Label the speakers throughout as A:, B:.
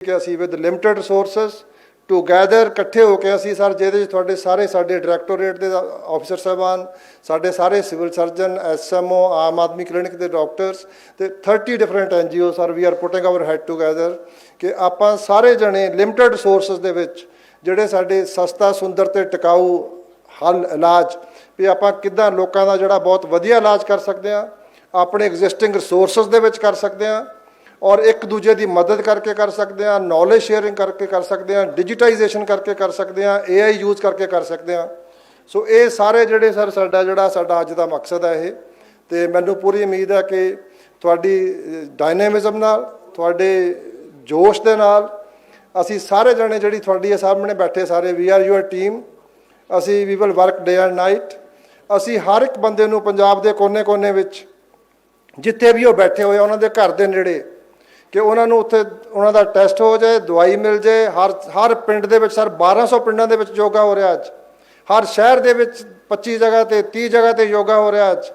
A: ਕਿ ਅਸੀਂ with limited resources together ਇਕੱਠੇ ਹੋ ਕੇ ਅਸੀਂ ਸਰ ਜਿਹਦੇ 'ਚ ਤੁਹਾਡੇ ਸਾਰੇ ਸਾਡੇ ਡਾਇਰੈਕਟੋਰੇਟ ਦੇ ਆਫੀਸਰ ਸਾਹਿਬਾਨ, ਸਾਡੇ ਸਾਰੇ civil surgeon SMO Aam Aadmi clinic ਦੇ ਡਾਕਟਰਸ ਤੇ 30 different NGO sir we are putting our head together ਕਿ ਆਪਾਂ ਸਾਰੇ ਜਣੇ ਲਿਮਟਿਡ ਰਿਸੋਰਸਸ ਦੇ ਵਿੱਚ ਜਿਹੜੇ ਸਾਡੇ ਸਸਤਾ, ਸੁੰਦਰ ਤੇ ਟਿਕਾਊ ਹੱਲ, ਇਲਾਜ, ਵੀ ਆਪਾਂ ਕਿੱਦਾਂ ਲੋਕਾਂ ਦਾ ਜਿਹੜਾ ਬਹੁਤ ਵਧੀਆ ਇਲਾਜ ਕਰ ਸਕਦੇ ਆ ਆਪਣੇ ਐਗਜ਼ਿਸਟਿੰਗ ਰਿਸੋਰਸਸ ਦੇ ਵਿੱਚ ਕਰ ਸਕਦੇ ਆ ਔਰ ਇੱਕ ਦੂਜੇ ਦੀ ਮਦਦ ਕਰਕੇ ਕਰ ਸਕਦੇ ਆ ਨੌਲੇਜ ਸ਼ੇਅਰਿੰਗ ਕਰਕੇ ਕਰ ਸਕਦੇ ਆ ਡਿਜੀਟਾਈਜੇਸ਼ਨ ਕਰਕੇ ਕਰ ਸਕਦੇ ਆ ਏਆਈ ਯੂਜ਼ ਕਰਕੇ ਕਰ ਸਕਦੇ ਆ ਸੋ ਇਹ ਸਾਰੇ ਜਿਹੜੇ ਸਰ ਸਾਡਾ ਜਿਹੜਾ ਸਾਡਾ ਅੱਜ ਦਾ ਮਕਸਦ ਹੈ ਇਹ। ਤੇ ਮੈਨੂੰ ਪੂਰੀ ਉਮੀਦ ਹੈ ਕਿ ਤੁਹਾਡੀ ਡਾਇਨਾਮਿਜ਼ਮ ਨਾਲ ਤੁਹਾਡੇ ਜੋਸ਼ ਦੇ ਨਾਲ ਅਸੀਂ ਸਾਰੇ ਜਣੇ ਜਿਹੜੀ ਤੁਹਾਡੀ ਸਾਹਮਣੇ ਬੈਠੇ ਸਾਰੇ ਵੀ ਆਰ ਯੂਅਰ ਟੀਮ ਅਸੀਂ we will work day and night ਅਸੀਂ ਹਰ ਇੱਕ ਬੰਦੇ ਨੂੰ ਪੰਜਾਬ ਦੇ ਕੋਨੇ-ਕੋਨੇ ਵਿੱਚ ਜਿੱਥੇ ਵੀ ਉਹ ਬੈਠੇ ਹੋਏ ਆ, ਉਹਨਾਂ ਦੇ ਘਰ ਦੇ ਨੇੜੇ ਕਿ ਉਹਨਾਂ ਨੂੰ ਉੱਥੇ ਉਹਨਾਂ ਦਾ ਟੈਸਟ ਹੋ ਜਾਏ, ਦਵਾਈ ਮਿਲ ਜਾਏ ਹਰ ਹਰ ਪਿੰਡ ਦੇ ਵਿੱਚ ਸਰ 1200 ਪਿੰਡਾਂ ਦੇ ਵਿੱਚ ਯੋਗਾ ਹੋ ਰਿਹਾ ਅੱਜ। ਹਰ ਸ਼ਹਿਰ ਦੇ ਵਿੱਚ 25 ਜਗ੍ਹਾ ਤੇ 30 ਜਗ੍ਹਾ ਤੇ ਯੋਗਾ ਹੋ ਰਿਹਾ ਅੱਜ।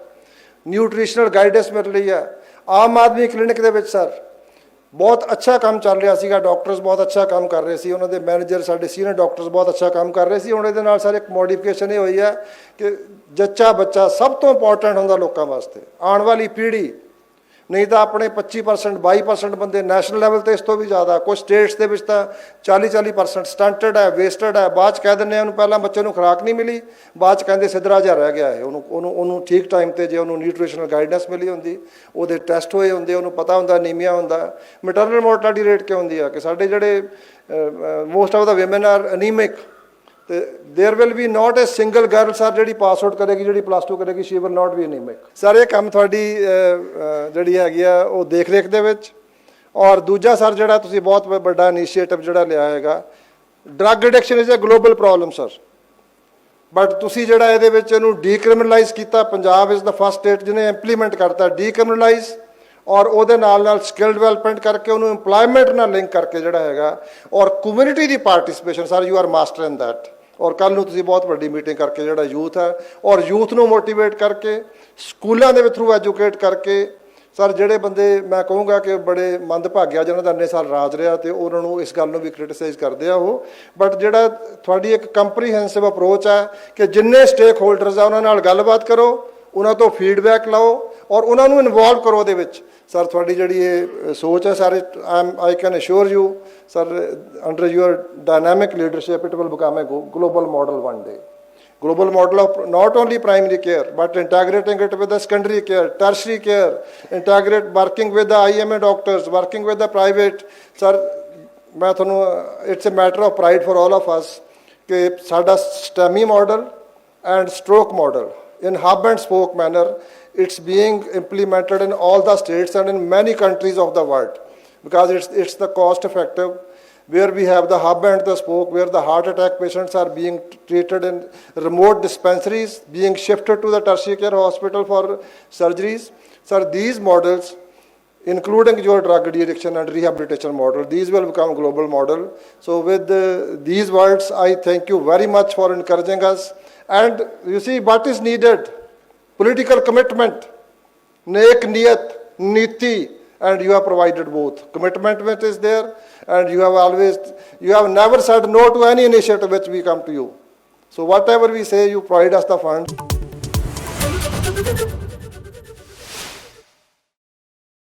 A: ਨਿਊਟ੍ਰੀਸ਼ਨਲ ਗਾਈਡੈਂਸ ਮਿਲ ਰਹੀ ਹੈ। ਆਮ ਆਦਮੀ ਕਲੀਨਿਕ ਦੇ ਵਿੱਚ, ਸਰ, ਬਹੁਤ ਅੱਛਾ ਕੰਮ ਚੱਲ ਰਿਹਾ ਸੀਗਾ। ਡਾਕਟਰਸ ਬਹੁਤ ਅੱਛਾ ਕੰਮ ਕਰ ਰਹੇ ਸੀ। ਉਹਨਾਂ ਦੇ ਮੈਨੇਜਰ ਸਾਡੇ ਸੀਨੀਅਰ ਡਾਕਟਰਸ ਬਹੁਤ ਅੱਛਾ ਕੰਮ ਕਰ ਰਹੇ ਸੀ। ਹੁਣ ਇਹਦੇ ਨਾਲ ਸਰ ਇੱਕ ਮੋਡੀਫਿਕੇਸ਼ਨ ਇਹ ਹੋਈ ਹੈ ਕਿ ਜੱਚਾ ਬੱਚਾ ਸਭ ਤੋਂ ਇੰਪੋਰਟੈਂਟ ਹੁੰਦਾ ਲੋਕਾਂ ਵਾਸਤੇ। ਆਉਣ ਵਾਲੀ ਪੀੜ੍ਹੀ ਨਹੀਂ ਤਾਂ ਆਪਣੇ 25% 22% ਬੰਦੇ ਨੈਸ਼ਨਲ ਲੈਵਲ ਤੇ ਇਸ ਤੋਂ ਵੀ ਜ਼ਿਆਦਾ ਕੁਝ ਸਟੇਟਸ ਦੇ ਵਿੱਚ ਤਾਂ 40-40% ਸਟੰਟਡ ਹੈ ਵੇਸਟਡ ਹੈ। ਬਾਅਦ ਚ ਕਹਿ ਦਿੰਦੇ ਆ ਉਹਨੂੰ ਪਹਿਲਾਂ ਬੱਚੇ ਨੂੰ ਖੁਰਾਕ ਨਹੀਂ ਮਿਲੀ, ਬਾਅਦ ਚ ਕਹਿੰਦੇ ਸਿੱਧਰਾ ਜਿਹਾ ਰਹਿ ਗਿਆ ਹੈ ਉਹਨੂੰ ਉਹਨੂੰ ਉਹਨੂੰ ਠੀਕ ਟਾਈਮ ਤੇ ਜੇ ਉਹਨੂੰ ਨਿਊਟ੍ਰੀਸ਼ਨਲ ਗਾਈਡੈਂਸ ਮਿਲੀ ਹੁੰਦੀ, ਉਹਦੇ ਟੈਸਟ ਹੋਏ ਹੁੰਦੇ, ਉਹਨੂੰ ਪਤਾ ਹੁੰਦਾ ਅਨੀਮੀਆ ਹੁੰਦਾ। ਮੈਟਰਨਲ ਮੋਰਟੈਲਿਟੀ ਰੇਟ ਕਿਉਂ ਹੁੰਦੀ ਆ? ਕਿ ਸਾਡੇ ਜਿਹੜੇ most of the women are anaemic ਤੇ there will be not a single girl sir ਜਿਹੜੀ ਪਾਸ ਆਊਟ ਕਰੇਗੀ ਜਿਹੜੀ ਪਲੱਸ 2 ਕਰੇਗੀ she will not be anaemic sir ਇਹ ਕੰਮ ਤੁਹਾਡੀ ਅਹ, ਅਹ, ਜਿਹੜੀ ਹੈਗੀ ਆ ਉਹ ਦੇਖ ਰੇਖ ਦੇ ਵਿੱਚ ਔਰ ਦੂਜਾ ਸਰ ਜਿਹੜਾ ਤੁਸੀਂ ਬਹੁਤ ਵ- ਵੱਡਾ ਇਨੀਸ਼ੀਏਟਿਵ ਜਿਹੜਾ ਲਿਆ ਹੈਗਾ drug addiction is a global problem sir but ਤੁਸੀਂ ਜਿਹੜਾ ਇਹਦੇ ਵਿੱਚ ਇਹਨੂੰ ਡੀਕ੍ਰਿਮੀਨਲਾਈਜ਼ ਕੀਤਾ Punjab is the first state ਜਿਹਨੇ ਇੰਪਲੀਮੈਂਟ ਕਰਤਾ ਡੀਕ੍ਰਿਮੀਨਲਾਈਜ਼ ਔਰ ਉਹਦੇ ਨਾਲ ਨਾਲ ਸਕਿੱਲ ਡਿਵੈਲਪਮੈਂਟ ਕਰਕੇ ਉਹਨੂੰ ਏਮਪਲੋਇਮੈਂਟ ਨਾਲ ਲਿੰਕ ਕਰਕੇ ਜਿਹੜਾ ਹੈਗਾ ਔਰ community the participation sir you are master in that ਔਰ ਕੱਲ ਨੂੰ ਤੁਸੀਂ ਬਹੁਤ ਵੱਡੀ ਮੀਟਿੰਗ ਕਰਕੇ ਜਿਹੜਾ ਯੂਥ ਹੈ, ਔਰ ਯੂਥ ਨੂੰ ਮੋਟੀਵੇਟ ਕਰਕੇ, ਸਕੂਲਾਂ ਦੇ ਥਰੂ ਐਜੂਕੇਟ ਕਰਕੇ, ਸਰ ਜਿਹੜੇ ਬੰਦੇ ਮੈਂ ਕਹੂੰਗਾ ਕਿ ਬੜੇ ਮੰਦਭਾਗਿਆ ਜਿਹਨਾਂ ਦਾ ਇੰਨੇ ਸਾਲ ਰਾਜ ਰਿਹਾ ਤੇ ਉਹਨਾਂ ਨੂੰ ਇਸ ਗੱਲ ਨੂੰ ਵੀ ਕ੍ਰਿਟਿਸਾਈਜ਼ ਕਰਦੇ ਆ ਉਹ ਬਟ ਜਿਹੜਾ ਤੁਹਾਡੀ ਇੱਕ ਕੰਪਰੀਹੈਂਸਿਵ ਅਪਰੋਚ ਹੈ ਕਿ ਜਿੰਨੇ ਸਟੇਕ ਹੋਲਡਰਸ ਆ, ਉਹਨਾਂ ਨਾਲ ਗੱਲਬਾਤ ਕਰੋ, ਉਹਨਾਂ ਤੋਂ ਫੀਡਬੈਕ ਲਓ, ਔਰ ਉਹਨਾਂ ਨੂੰ ਇਨਵੋਲਵ ਕਰੋ ਉਹਦੇ ਵਿੱਚ। ਸਰ ਤੁਹਾਡੀ ਜਿਹੜੀ ਇਹ ਅ, ਸੋਚ ਹੈ ਸਾਰੇ I can assure you sir under your dynamic leadership it will become a global model one day global model of not only primary care but integrating it with the secondary care tertiary care integrate working with the IMA doctors working with the private sir ਮੈਂ ਤੁਹਾਨੂੰ it's a matter of pride for all of us ਕਿ ਸਾਡਾ STEMI model and stroke model in hub and spoke manner it's being implemented in all the states and in many countries of the world because it's it's the cost effective. Where we have the hub and the spoke where the heart attack patients are being treated in remote dispensaries being shifted to the tertiary care hospital for surgeries. Sir these models including your drug addiction and rehabilitation model. These will become global model. So with uh, these words, I thank you very much for encouraging us. And you see what is needed? Political commitment, nek niyat, niti, and you have provided both. Commitment is there, and you have always, you have never said no to any initiative which we come to you. So whatever we say, you provide us the funds.